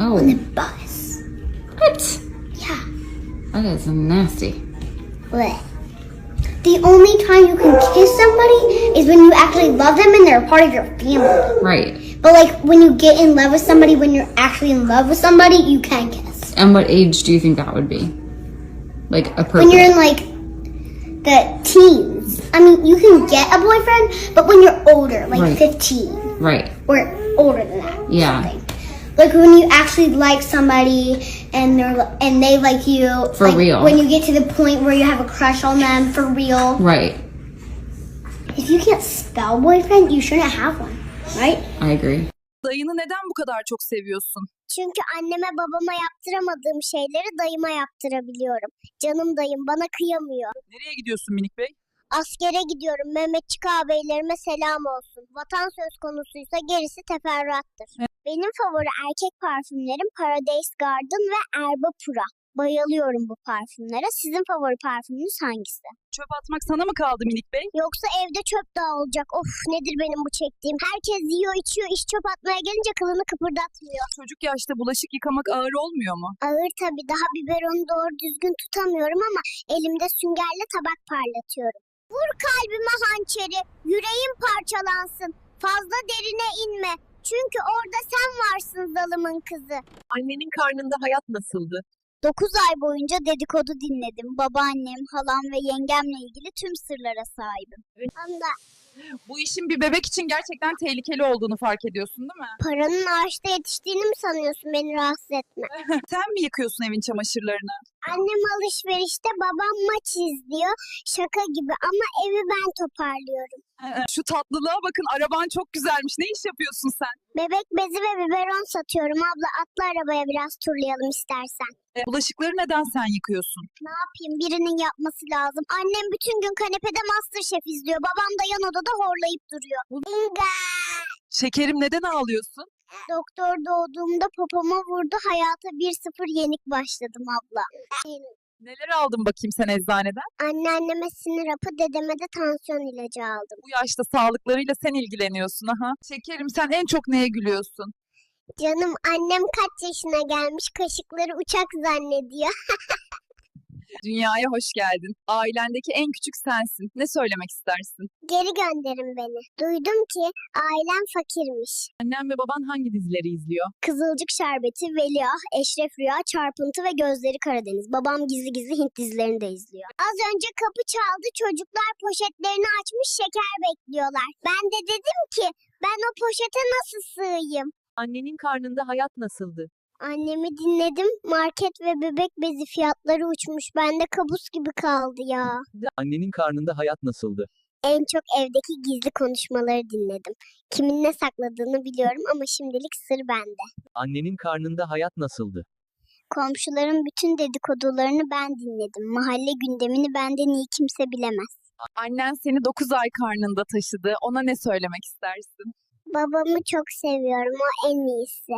Oh, on the bus. what? Yeah. That is nasty. Blech. The only time you can kiss somebody is when you actually love them and they're a part of your family. Right. But like when you get in love with somebody, when you're actually in love with somebody, you can kiss. And what age do you think that would be? Like a person. When you're in like the teens, I mean, you can get a boyfriend, but when you're older, like Right. 15 right. or older than that. Yeah. something. Like when you actually like somebody and they're and they like you For like, real. When you get to the point where you have a crush on them for real. Right. If you can't spell boyfriend, you shouldn't have one, right? I agree. Dayını neden bu kadar çok seviyorsun? Çünkü anneme babama yaptıramadığım şeyleri dayıma yaptırabiliyorum. Canım dayım bana kıyamıyor. Nereye gidiyorsun minik bey? Askere gidiyorum. Mehmetçik ağabeylerime selam olsun. Vatan söz konusuysa gerisi teferruattır. Benim favori erkek parfümlerim Paradise Garden ve Erba Pura. Bayılıyorum bu parfümlere. Sizin favori parfümünüz hangisi? Çöp atmak sana mı kaldı minik bey? Yoksa evde çöp daha olacak. Of nedir benim bu çektiğim? Herkes yiyor içiyor iş çöp atmaya gelince kılını kıpırdatmıyor. Çocuk yaşta bulaşık yıkamak ağır olmuyor mu? Ağır tabii daha biberonu doğru düzgün tutamıyorum ama elimde süngerle tabak parlatıyorum. Vur kalbime hançeri, yüreğim parçalansın. Fazla derine inme. Çünkü orada sen varsın zalımın kızı. Annenin karnında hayat nasıldı? 9 ay boyunca dedikodu dinledim. Babaannem, halam ve yengemle ilgili tüm sırlara sahibim. Anda Bu işin bir bebek için gerçekten tehlikeli olduğunu fark ediyorsun değil mi? paranın ağaçta yetiştiğini mi sanıyorsun beni rahatsız etme? Sen mi yıkıyorsun evin çamaşırlarını? Annem alışverişte, babam maç izliyor. Şaka gibi ama evi ben toparlıyorum. Şu tatlılığa bakın araban çok güzelmiş. Ne iş yapıyorsun sen? Bebek bezi ve biberon satıyorum abla. Atla arabaya biraz turlayalım istersen. E, bulaşıkları neden sen yıkıyorsun? Ne yapayım birinin yapması lazım. Annem bütün gün kanepede Masterchef izliyor. Babam da yan odada horlayıp duruyor. İnga! Şekerim neden ağlıyorsun? Doktor doğduğumda popoma vurdu. Hayata 1-0 yenik başladım abla. Neler aldın bakayım sen eczaneden? Anneanneme sinir hapı, dedeme de tansiyon ilacı aldım. Bu yaşta sağlıklarıyla sen ilgileniyorsun aha. Şekerim sen en çok neye gülüyorsun? Canım annem kaç yaşına gelmiş kaşıkları uçak zannediyor. Dünyaya hoş geldin. Ailendeki en küçük sensin. Ne söylemek istersin? Geri gönderin beni. Duydum ki ailem fakirmiş. Annen ve baban hangi dizileri izliyor? Kızılcık Şerbeti, Veliaht, Eşref Rüya, Çarpıntı ve Gözleri Karadeniz. Babam gizli gizli Hint dizilerini de izliyor. Az önce kapı çaldı. Çocuklar poşetlerini açmış şeker bekliyorlar. Ben de dedim ki ben o poşete nasıl sığayım? Annenin karnında hayat nasıldı? Annemi dinledim. Market ve bebek bezi fiyatları uçmuş. Bende kabus gibi kaldı ya. Annenin karnında hayat nasıldı? En çok evdeki gizli konuşmaları dinledim. Kimin ne sakladığını biliyorum ama şimdilik sır bende. Annenin karnında hayat nasıldı? Komşuların bütün dedikodularını ben dinledim. Mahalle gündemini benden iyi kimse bilemez. Annen seni 9 ay karnında taşıdı. Ona ne söylemek istersin? Babamı çok seviyorum. O en iyisi.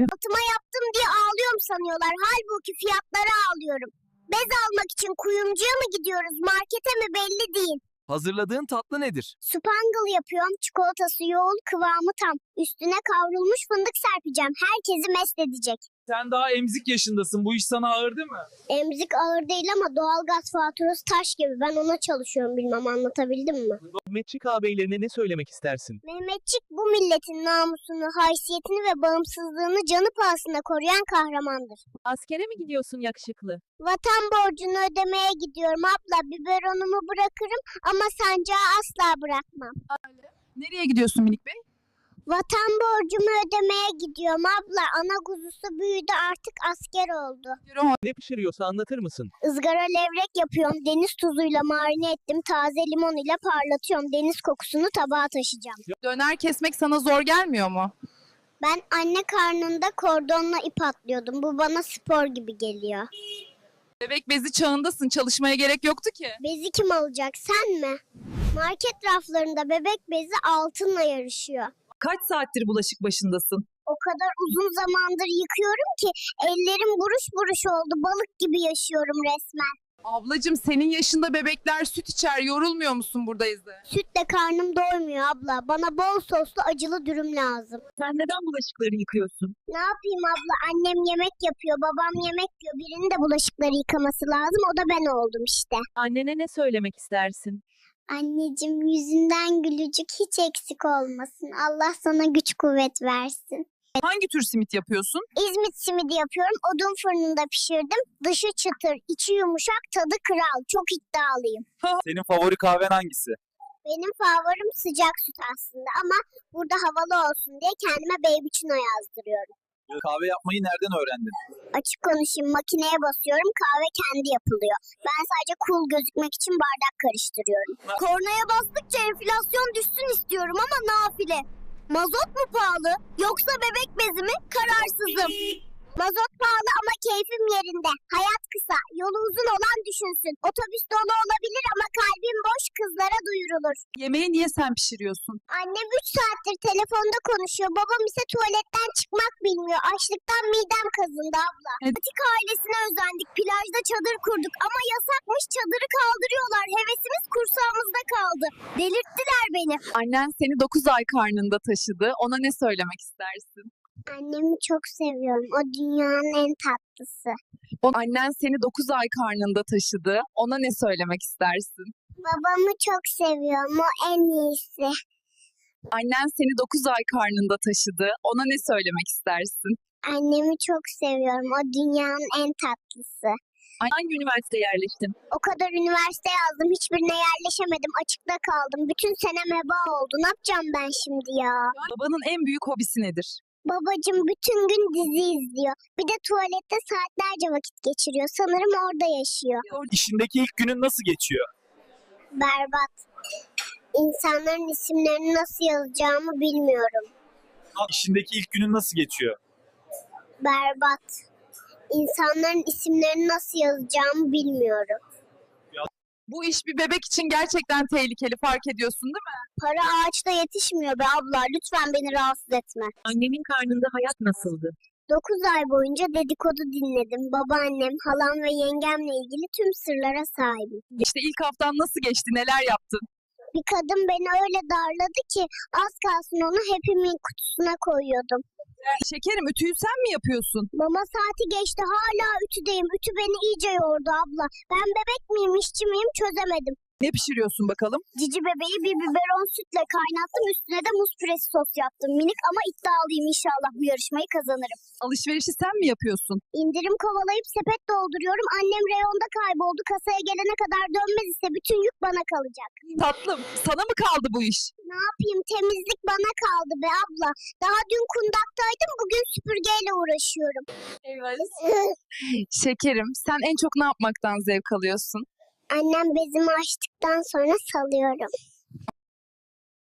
Altıma yaptım diye ağlıyorum sanıyorlar. Halbuki fiyatlara ağlıyorum. Bez almak için kuyumcuya mı gidiyoruz, markete mi belli değil. Hazırladığın tatlı nedir? Spangle yapıyorum. Çikolatası yoğun, kıvamı tam. Üstüne kavrulmuş fındık serpeceğim. Herkesi mest edecek. Sen daha emzik yaşındasın. Bu iş sana ağır değil mi? Emzik ağır değil ama doğalgaz faturası taş gibi. Ben ona çalışıyorum bilmem anlatabildim mi? Mehmetçik ağabeylerine ne söylemek istersin? Mehmetçik bu milletin namusunu, haysiyetini ve bağımsızlığını canı pahasına koruyan kahramandır. Askere mi gidiyorsun yakışıklı? Vatan borcunu ödemeye gidiyorum abla. Biberonumu bırakırım ama sancağı asla bırakmam. Nereye gidiyorsun minik bey? Vatan borcumu ödemeye gidiyorum abla. Ana kuzusu büyüdü artık asker oldu. Ne pişiriyorsa anlatır mısın? Izgara levrek yapıyorum. Deniz tuzuyla marine ettim. Taze limon ile parlatıyorum. Deniz kokusunu tabağa taşıyacağım. Döner kesmek sana zor gelmiyor mu? Ben anne karnında kordonla ip atlıyordum. Bu bana spor gibi geliyor. Bebek bezi çağındasın. Çalışmaya gerek yoktu ki. Bezi kim alacak sen mi? Market raflarında bebek bezi altınla yarışıyor. Kaç saattir bulaşık başındasın? O kadar uzun zamandır yıkıyorum ki ellerim buruş buruş oldu. Balık gibi yaşıyorum resmen. Ablacım senin yaşında bebekler süt içer. Yorulmuyor musun burada izle? Sütle karnım doymuyor abla. Bana bol soslu acılı dürüm lazım. Sen neden bulaşıkları yıkıyorsun? Ne yapayım abla? Annem yemek yapıyor, babam yemek yiyor. Birinin de bulaşıkları yıkaması lazım. O da ben oldum işte. Annene ne söylemek istersin? Anneciğim yüzünden gülücük hiç eksik olmasın. Allah sana güç kuvvet versin. Hangi tür simit yapıyorsun? İzmit simidi yapıyorum. Odun fırınında pişirdim. Dışı çıtır, içi yumuşak, tadı kral. Çok iddialıyım. Senin favori kahven hangisi? Benim favorim sıcak süt aslında ama burada havalı olsun diye kendime Babyçino yazdırıyorum. Kahve yapmayı nereden öğrendin? Açık konuşayım makineye basıyorum kahve kendi yapılıyor. Ben sadece cool gözükmek için bardak karıştırıyorum. Kornaya bastıkça enflasyon düşsün istiyorum ama nafile. Mazot mu pahalı yoksa bebek bezi mi kararsızım. Mazot pahalı ama keyfim yerinde. Hayat kısa, yolu uzun olan düşünsün. Otobüs dolu olabilir ama kalbim boş kızlara duyurulur. Yemeği niye sen pişiriyorsun? Annem 3 saattir telefonda konuşuyor. Babam ise tuvaletten çıkmak bilmiyor. Açlıktan midem kazındı abla. Evet. Atik ailesine özendik. Plajda çadır kurduk ama yasakmış çadırı kaldırıyorlar. Hevesimiz kursağımızda kaldı. Delirttiler beni. Annen seni 9 ay karnında taşıdı. Ona ne söylemek istersin? Annemi çok seviyorum. O dünyanın en tatlısı. O, annen seni 9 ay karnında taşıdı. Ona ne söylemek istersin? Babamı çok seviyorum. O en iyisi. Annen seni 9 ay karnında taşıdı. Ona ne söylemek istersin? Annemi çok seviyorum. O dünyanın en tatlısı. Hangi üniversiteye yerleştin? O kadar üniversite yazdım. Hiçbirine yerleşemedim. Açıkta kaldım. Bütün senem heba oldu. Ne yapacağım ben şimdi ya? Babanın en büyük hobisi nedir? Babacım bütün gün dizi izliyor. Bir de tuvalette saatlerce vakit geçiriyor. Sanırım orada yaşıyor. İşindeki ilk günün nasıl geçiyor? Berbat. İnsanların isimlerini nasıl yazacağımı bilmiyorum. İşindeki ilk günün nasıl geçiyor? Berbat. İnsanların isimlerini nasıl yazacağımı bilmiyorum. Bu iş bir bebek için gerçekten tehlikeli fark ediyorsun değil mi? Para ağaçta yetişmiyor be abla. Lütfen beni rahatsız etme. Annenin karnında hayat nasıldı? 9 ay boyunca dedikodu dinledim. Babaannem, halam ve yengemle ilgili tüm sırlara sahibim. İşte ilk haftan nasıl geçti, neler yaptın? Bir kadın beni öyle darladı ki az kalsın onu hepimin kutusuna koyuyordum. Şekerim ütüyü sen mi yapıyorsun? Mama saati geçti hala ütüdeyim. Ütü beni iyice yordu abla. Ben bebek miyim işçi miyim çözemedim. Ne pişiriyorsun bakalım? Cici bebeği bir biberon sütle kaynattım. Üstüne de muz püresi sos yaptım. Minik ama iddialıyım inşallah bu yarışmayı kazanırım. Alışverişi sen mi yapıyorsun? İndirim kovalayıp sepet dolduruyorum. Annem reyonda kayboldu. Kasaya gelene kadar dönmez ise bütün yük bana kalacak. Tatlım, sana mı kaldı bu iş? Ne yapayım temizlik bana kaldı be abla. Daha dün kundaktaydım bugün süpürgeyle uğraşıyorum. Şekerim, sen en çok ne yapmaktan zevk alıyorsun? Annem bezimi açtıktan sonra salıyorum.